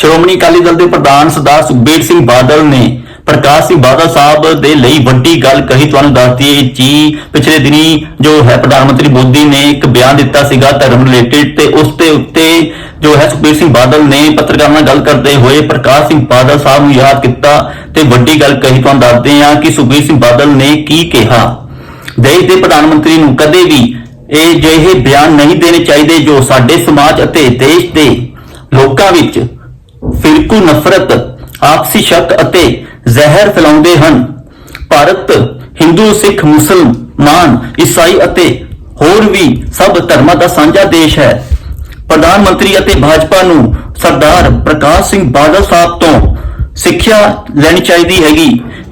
ਸ਼੍ਰੋਮਣੀ ਅਕਾਲੀ ਦਲ ਦੇ ਪ੍ਰਧਾਨ ਸਰਦਾਰ ਸੁਖਬੀਰ ਸਿੰਘ ਬਾਦਲ ਨੇ ਪ੍ਰਕਾਸ਼ ਸਿੰਘ ਬਾਦਲ ਸਾਹਿਬ ਦੇ ਲਈ ਵੱਡੀ ਗੱਲ ਕਹੀ। ਤੁਹਾਨੂੰ ਦੱਸ ਦਈਏ ਜੀ ਪਿਛਲੇ ਦਿਨੀ ਜੋ ਹੈ ਪ੍ਰਧਾਨ ਮੰਤਰੀ ਮੋਦੀ ਨੇ ਇੱਕ ਬਿਆਨ ਦਿੱਤਾ ਸੀਗਾ ਧਰਮ ਰਿਲੇਟਡ ਤੇ ਉਸ ਦੇ ਉੱਤੇ ਜੋ ਹੈ ਸੁਖਬੀਰ ਸਿੰਘ ਬਾਦਲ ਨੇ ਪੱਤਰਕਾਰਾਂ ਨਾਲ ਗੱਲ ਕਰਦੇ ਹੋਏ ਪ੍ਰਕਾਸ਼ ਸਿੰਘ ਬਾਦਲ ਸਾਹਿਬ ਨੂੰ ਯਾਦ ਕੀਤਾ ਤੇ ਵੱਡੀ ਗੱਲ ਕਹੀ। ਤੁਹਾਨੂੰ ਦੱਸਦੇ ਹਾਂ ਕਿ ਸੁਖਬੀਰ ਸਿੰਘ ਬਾਦਲ ਨੇ ਕੀ ਕਿਹਾ। ਦੇਸ਼ ਦੇ ਪ੍ਰਧਾਨ ਮੰਤਰੀ ਨੂੰ ਕਦੇ ਵੀ ਇਹ ਜਿਹੇ ਬਿਆਨ ਨਹੀਂ ਦੇਣੇ ਚਾਹੀਦੇ ਜੋ ਸਾਡੇ ਸਮਾਜ ਅਤੇ ਦੇਸ਼ ਦੇ ਲੋਕਾਂ ਵਿੱਚ ਫਿਰਕੂ ਨਫ਼ਰਤ, ਆਪਸੀ ਸ਼ੱਕ ਅਤੇ ਜ਼ਹਿਰ ਫੈਲਾਉਂਦੇ ਹਨ। ਭਾਰਤ, ਹਿੰਦੂ, ਸਿੱਖ, ਮੁਸਲਮਾਨ ਈਸਾਈ ਅਤੇ ਹੋਰ ਵੀ ਸਭ ਧਰਮਾਂ ਦਾ ਸਾਂਝਾ ਦੇਸ਼ ਹੈ। ਪ੍ਰਧਾਨ ਮੰਤਰੀ ਅਤੇ ਭਾਜਪਾ ਨੂੰ ਸਰਦਾਰ ਪ੍ਰਕਾਸ਼ ਸਿੰਘ ਬਾਦਲ ਸਾਹਿਬ ਤੋਂ ਸਿੱਖਿਆ ਲੈਣੀ ਚਾਹੀਦੀ ਹੈਗੀ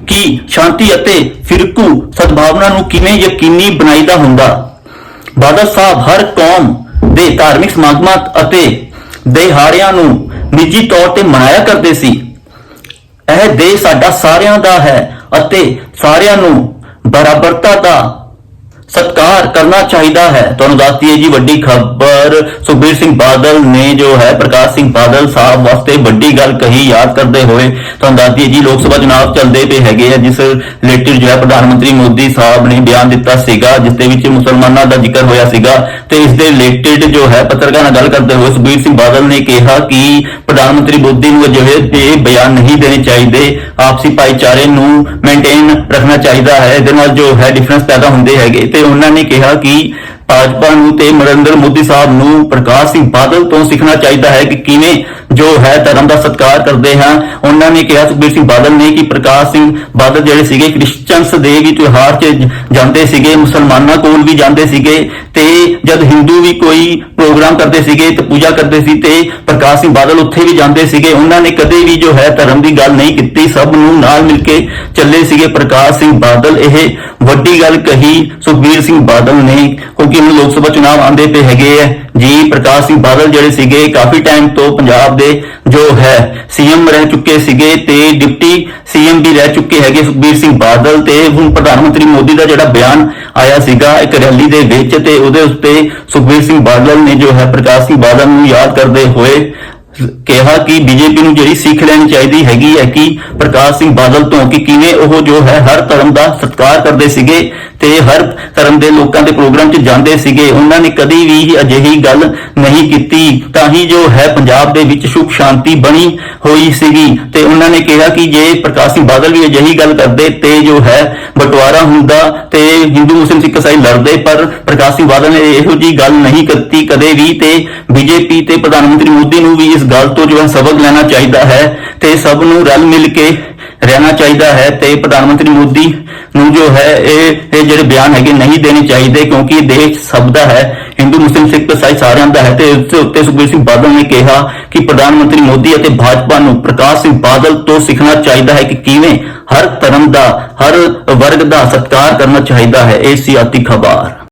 ਕਿ ਸ਼ਾਂਤੀ ਅਤੇ ਫਿਰਕੂ ਸਦਭਾਵਨਾ ਨੂੰ ਕਿਵੇਂ ਯਕੀਨੀ ਬਣਾਈਦਾ ਹੁੰਦਾ। ਬਾਦਲ ਸਾਹਿਬ ਹਰ ਕੌਮ ਦੇ ਧਾਰਮਿਕ ਸਮਾਗਮਾਂ ਅਤੇ ਦਿਹਾੜਿਆਂ ਨੂੰ ਨਿੱਜੀ ਤੌਰ ਤੇ ਮਨਾਇਆ ਕਰਦੇ ਸੀ। ਇਹ ਦੇਸ਼ ਸਾਡਾ ਸਾਰਿਆਂ ਦਾ ਹੈ ਅਤੇ ਸਾਰਿਆਂ ਨੂੰ ਬਰਾਬਰਤਾ ਦਾ ਸਤਕਾਰ ਕਰਨਾ ਚਾਹੀਦਾ ਹੈ। ਤੁਹਾਨੂੰ ਦੱਸਦੀ ਹੈ ਜੀ, ਵੱਡੀ ਖਬਰ ਸੁਖਬੀਰ ਸਿੰਘ ਬਾਦਲ ਨੇ ਜੋ ਹੈ, ਪ੍ਰਕਾਸ਼ ਸਿੰਘ ਬਾਦਲ ਸਾਹਿਬ ਵਾਸਤੇ ਵੱਡੀ ਗੱਲ ਕਹੀ, ਯਾਦ ਕਰਦੇ ਹੋਏ। ਤੁਹਾਨੂੰ ਦੱਸਦੀ ਹੈ ਜੀ, ਲੋਕ ਸਭਾ ਚੁਣਾਵ ਚੱਲਦੇ ਪਏ ਹੈਗੇ ਆ, ਜਿਸ ਰਿਲੇਟਿਡ ਜੋ ਹੈ, ਪ੍ਰਧਾਨ ਮੰਤਰੀ ਮੋਦੀ ਸਾਹਿਬ ਨੇ ਬਿਆਨ ਦਿੱਤਾ ਸੀਗਾ, ਜਿਸ ਦੇ ਵਿੱਚ ਮੁਸਲਮਾਨਾਂ ਦਾ ਜ਼ਿਕਰ ਹੋਇਆ ਸੀਗਾ। ਤੇ ਇਸ ਦੇ ਰਿਲੇਟਡ ਜੋ ਹੈ ਪੱਤਰਕਾਰਾਂ ਨਾਲ ਗੱਲ ਕਰਦੇ ਹੋਏ ਸੁਖਬੀਰ ਸਿੰਘ ਬਾਦਲ ਨੇ ਕਿਹਾ ਕਿ ਪ੍ਰਧਾਨ ਮੰਤਰੀ ਮੋਦੀ ਨੂੰ ਅਜਿਹੇ ਤੇ ਬਿਆਨ ਨਹੀਂ ਦੇਣੇ ਚਾਹੀਦੇ। ਆਪਸੀ ਭਾਈਚਾਰੇ ਨੂੰ ਮੇਨਟੇਨ ਰੱਖਣਾ ਚਾਹੀਦਾ ਹੈ। ਇਹਦੇ ਨਾਲ ਜੋ ਹੈ ਡਿਫਰੈਂਸ ਪੈਦਾ ਹੁੰਦੇ ਹੈਗੇ। ਤੇ ਉਹਨਾਂ ਨੇ ਕਿਹਾ ਕਿ ਭਾਜਪਾ ਨੂੰ ਤੇ ਨਰਿੰਦਰ ਮੋਦੀ ਸਾਹਿਬ ਨੂੰ ਪ੍ਰਕਾਸ਼ ਸਿੰਘ ਬਾਦਲ ਤੋਂ ਸਿੱਖਣਾ ਚਾਹੀਦਾ ਹੈ ਕਿ ਕਿਵੇਂ ਜੋ ਹੈ ਧਰਮ ਦਾ ਸਤਿਕਾਰ ਕਰਦੇ ਹਾਂ। ਉਹਨਾਂ ਨੇ ਕਿਹਾ ਸੁਖਬੀਰ ਸਿੰਘ ਬਾਦਲ ਨੇ ਕਿ ਪ੍ਰਕਾਸ਼ ਸਿੰਘ ਬਾਦਲ ਜਿਹੜੇ ਸੀਗੇ ਕ੍ਰਿਸਚੀਅਨਸ ਦੇ ਵੀ ਤਿਉਹਾਰ 'ਚ ਜਾਂਦੇ ਸੀਗੇ, ਮੁਸਲਮਾਨਾਂ ਕੋਲ ਵੀ ਜਾਂਦੇ ਸੀਗੇ ਤੇ ਜਦ ਹਿੰਦੂ ਵੀ ਕੋਈ ਪ੍ਰੋਗਰਾਮ ਕਰਦੇ ਸੀਗੇ ਤੇ ਪੂਜਾ ਕਰਦੇ ਸੀ ਤੇ ਪ੍ਰਕਾਸ਼ ਸਿੰਘ ਬਾਦਲ ਉੱਥੇ ਵੀ ਜਾਂਦੇ ਸੀਗੇ। ਉਹਨਾਂ ਨੇ ਕਦੇ ਵੀ ਜੋ ਹੈ ਧਰਮ ਦੀ ਗੱਲ ਨਹੀਂ ਕੀਤੀ। ਸਭ ਨੂੰ ਨਾਲ ਮਿਲ ਕੇ ਚੱਲੇ ਸੀਗੇ ਪ੍ਰਕਾਸ਼ ਸਿੰਘ ਬਾਦਲ। ਇਹ ਵੱਡੀ ਗੱਲ ਕਹੀ ਸੁਖਬੀਰ ਸਿੰਘ ਬਾਦਲ ਨੇ, ਕਿਉਂਕਿ ਹੁਣ ਲੋਕ ਸਭਾ ਚੁਣਾਵ ਆਉਂਦੇ ਪਏ ਹੈਗੇ ਆ। ਜੀ ਪ੍ਰਕਾਸ਼ ਸਿੰਘ ਬਾਦਲ ਜਿਹੜੇ ਸੀਗੇ ਕਾਫੀ ਟਾਈਮ ਤੋਂ ਪੰਜਾਬ ਦੇ ਜੋ ਹੈ ਸੀਐਮ ਰਹਿ ਚੁੱਕੇ ਸੀਗੇ ਤੇ ਡਿਪਟੀ ਸੀਐਮ ਵੀ ਰਹਿ ਚੁੱਕੇ ਹੈਗੇ ਸੁਖਬੀਰ ਸਿੰਘ ਬਾਦਲ ਤੇ ਹੁਣ ਪ੍ਰਧਾਨ ਮੰਤਰੀ ਮੋਦੀ ਦਾ ਜਿਹੜਾ ਬਿਆਨ ਆਇਆ ਸੀਗਾ ਇੱਕ ਰੈਲੀ ਦੇ ਵਿੱਚ ਤੇ ਉਹਦੇ ਉੱਤੇ ਸੁਖਬੀਰ ਸਿੰਘ ਬਾਦਲ ਨੇ ਜੋ ਹੈ ਪ੍ਰਕਾਸ਼ ਸਿੰਘ ਬਾਦਲ ਨੂੰ ਯਾਦ ਕਰਦੇ ਹੋਏ ਕਿਹਾ ਕਿ ਬੀਜੇਪੀ ਨੂੰ ਜਿਹੜੀ ਸਿੱਖ ਲੈਣੀ ਚਾਹੀਦੀ ਹੈਗੀ ਹੈ ਕਿ ਪ੍ਰਕਾਸ਼ ਸਿੰਘ ਬਾਦਲ ਤੋਂ ਕਿ ਕਿਵੇਂ ਉਹ ਜੋ ਹੈ ਹਰ ਧਰਮ ਦਾ ਸਤਿਕਾਰ ਕਰਦੇ ਸੀਗੇ ਤੇ ਹਰ ਧਰਮ ਦੇ ਲੋਕਾਂ ਦੇ ਪ੍ਰੋਗਰਾਮ 'ਚ ਜਾਂਦੇ ਸੀਗੇ, ਉਹਨਾਂ ਨੇ ਕਦੀ ਵੀ ਅਜਿਹੀ ਗੱਲ ਨਹੀਂ ਕੀਤੀ। ਤਾਂ ਹੀ ਜੋ ਹੈ ਪੰਜਾਬ ਦੇ ਵਿੱਚ ਸੁਖ ਸ਼ਾਂਤੀ ਬਣੀ ਹੋਈ ਸੀਗੀ ਤੇ ਉਹਨਾਂ ਨੇ ਕਿਹਾ ਕਿ ਜੇ ਪ੍ਰਕਾਸ਼ ਸਿੰਘ ਬਾਦਲ ਵੀ ਅਜਿਹੀ ਗੱਲ ਕਰਦੇ ਤੇ ਜੋ ਹੈ ਬਟਵਾਰਾ ਹੁੰਦਾ ਤੇ ਹਿੰਦੂ, ਮੁਸਲਿਮ, ਸਿੱਖ, ਇਸਾਈ ਲੜਦੇ, ਪਰ ਪ੍ਰਕਾਸ਼ ਸਿੰਘ ਬਾਦਲ ਨੇ ਇਹੋ ਜੀ ਗੱਲ ਨਹੀਂ ਕੀਤੀ ਕਦੇ ਵੀ ਤੇ ਬੀਜੇਪੀ ਤੇ ਪ੍ਰਧਾਨ ਮੰਤਰੀ ਮੋਦੀ ਨੂੰ ਵੀ ਇਸ ਗੱਲ ਤੋਂ ਜੋ ਹੈ ਸਬਕ ਲੈਣਾ ਚਾਹੀਦਾ ਹੈ ਤੇ ਸਭ ਨੂੰ ਰਲ ਮਿਲ ਕੇ ਰਹਿਣਾ ਚਾਹੀਦਾ ਹੈ ਤੇ ਪ੍ਰਧਾਨ ਮੰਤਰੀ ਮੋਦੀ ਨੂੰ ਜੋ ਹੈ ਇਹ ਇਹ ਜਿਹੜੇ ਬਿਆਨ ਹੈਗੇ ਨਹੀਂ ਦੇਣੇ ਚਾਹੀਦੇ ਕਿਉਂਕਿ ਦੇਸ਼ ਸਭ ਦਾ ਹੈ, ਹਿੰਦੂ, ਮੁਸਲਿਮ, ਸਿੱਖ, ਇਸਾਈ ਸਾਰਿਆਂ ਦਾ ਹੈ ਤੇ ਉਸ ਦੇ ਉੱਤੇ ਸੁਖਬੀਰ ਸਿੰਘ ਬਾਦਲ ਨੇ ਕਿਹਾ ਕਿ ਪ੍ਰਧਾਨ ਮੰਤਰੀ ਮੋਦੀ ਅਤੇ ਭਾਜਪਾ ਨੂੰ ਪ੍ਰਕਾਸ਼ ਸਿੰਘ ਬਾਦਲ ਤੋਂ ਸਿੱਖਣਾ ਚਾਹੀਦਾ ਹੈ ਕਿ ਕਿਵੇਂ ਹਰ ਧਰਮ ਦਾ, ਹਰ ਵਰਗ ਦਾ ਸਤਿਕਾਰ ਕਰਨਾ ਚਾਹੀਦਾ ਹੈ, ਇਹ ਸਿਆਤੀ ਖਬਰ।